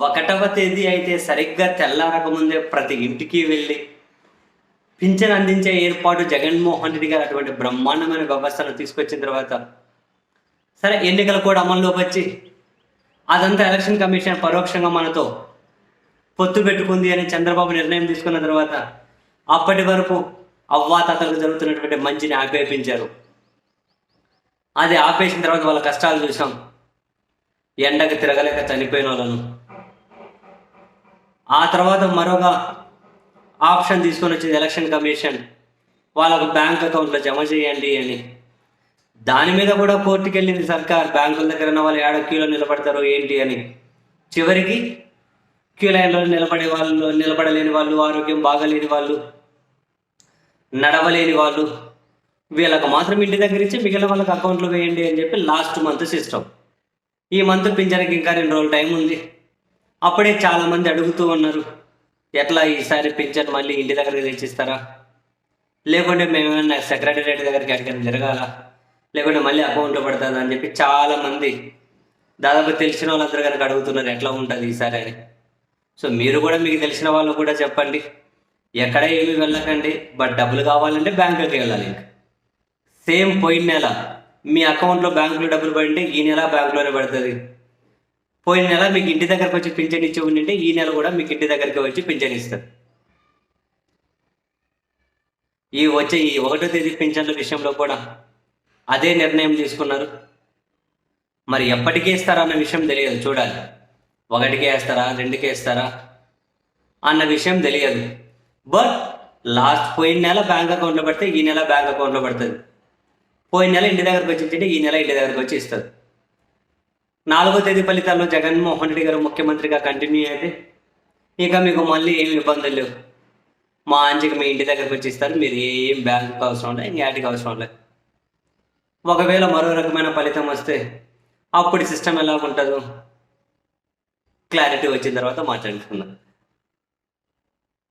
ఒకటవ తేదీ అయితే సరిగ్గా తెల్లారక ముందే ప్రతి ఇంటికి వెళ్ళి పింఛన్ అందించే ఏర్పాటు జగన్మోహన్ రెడ్డి గారు అటువంటి బ్రహ్మాండమైన వ్యవస్థను తీసుకొచ్చిన తర్వాత సరే ఎన్నికలు కూడా అమల్లోకి వచ్చి అదంతా ఎలక్షన్ కమిషన్ పరోక్షంగా మనతో పొత్తు పెట్టుకుంది అని చంద్రబాబు నిర్ణయం తీసుకున్న తర్వాత అప్పటి వరకు అవ్వాతాతలకు జరుగుతున్నటువంటి మంచిని ఆపేపించారు. అది ఆపేసిన తర్వాత వాళ్ళ కష్టాలు చూసాం. ఎండకు తిరగలేక చనిపోయిన వాళ్ళను ఆ తర్వాత మరొక ఆప్షన్ తీసుకొని వచ్చింది ఎలక్షన్ కమిషన్. వాళ్ళకు బ్యాంక్ అకౌంట్లో జమ చేయండి అని. దాని మీద కూడా కోర్టుకి వెళ్ళింది సర్కార్. బ్యాంకుల దగ్గర ఉన్న వాళ్ళు ఏడ క్యూలో నిలబడతారు ఏంటి అని. చివరికి క్యూ లైన్లో నిలబడే వాళ్ళు నిలబడలేని వాళ్ళు ఆరోగ్యం బాగలేని వాళ్ళు నడవలేని వాళ్ళు వీళ్ళకు మాత్రం ఇంటి దగ్గర ఇచ్చి మిగిలిన వాళ్ళకి అకౌంట్లో వేయండి అని చెప్పి లాస్ట్ మంత్ సిస్టమ్ ఈ మంత్ పింఛనకి ఇంకా రెండు రోజులు టైం ఉంది. అప్పుడే చాలా మంది అడుగుతూ ఉన్నారు ఎట్లా ఈసారి పింఛన్ మళ్ళీ ఇంటి దగ్గరికి తెచ్చిస్తారా? లేకుంటే మేము ఏమైనా సెక్రటరియట్ దగ్గరికి ఎక్కడికైనా జరగాల? లేకుంటే మళ్ళీ అకౌంట్లో పడుతుందా అని చెప్పి చాలా మంది దాదాపు తెలిసిన వాళ్ళందరూ కనుక అడుగుతున్నారు ఎట్లా ఉంటుంది ఈసారి అని. సో మీరు కూడా మీకు తెలిసిన వాళ్ళు కూడా చెప్పండి. ఎక్కడ ఏమి వెళ్ళకండి బట్ డబ్బులు కావాలంటే బ్యాంకుకి వెళ్ళాలి ఇంక. సేమ్ పోయిన నెల మీ అకౌంట్లో బ్యాంకులో డబ్బులు పడింటే ఈ నెల బ్యాంకులోనే పడుతుంది. పోయిన నెల మీకు ఇంటి దగ్గరకు వచ్చి పింఛన్ ఇచ్చి ఉండింటే ఈ నెల కూడా మీకు ఇంటి దగ్గరికి వచ్చి పింఛన్ ఇస్తారు. ఈ వచ్చే ఈ ఒకటో తేదీ పింఛన్ల విషయంలో కూడా అదే నిర్ణయం తీసుకున్నారు. మరి ఎప్పటికీ ఇస్తారా అన్న విషయం తెలియదు చూడాలి. ఒకటికి వేస్తారా రెండుకి వేస్తారా అన్న విషయం తెలియదు. బట్ లాస్ట్ పోయిన నెల బ్యాంక్ అకౌంట్లో పడితే ఈ నెల బ్యాంక్ అకౌంట్లో పడుతుంది. పోయిన నెల ఇంటి దగ్గరకు వచ్చి ఇచ్చింటే ఈ నెల ఇంటి దగ్గరకు వచ్చి ఇస్తుంది నాలుగో తేదీ ఫలితాల్లో జగన్మోహన్ రెడ్డి గారు ముఖ్యమంత్రిగా కంటిన్యూ అయితే ఇక మీకు మళ్ళీ ఏమి ఇబ్బందులు లేవు. మా అంచెకి మీ ఇంటి దగ్గరకు వచ్చి ఇస్తారు మీరు ఏం బ్యాంకుకి అవసరం లేదు ఇంకేటికి అవసరం లేదు. ఒకవేళ మరో రకమైన ఫలితం వస్తే అప్పుడు సిస్టమ్ ఎలా ఉంటుందో క్లారిటీ వచ్చిన తర్వాత మాట్లాడుకుందాం.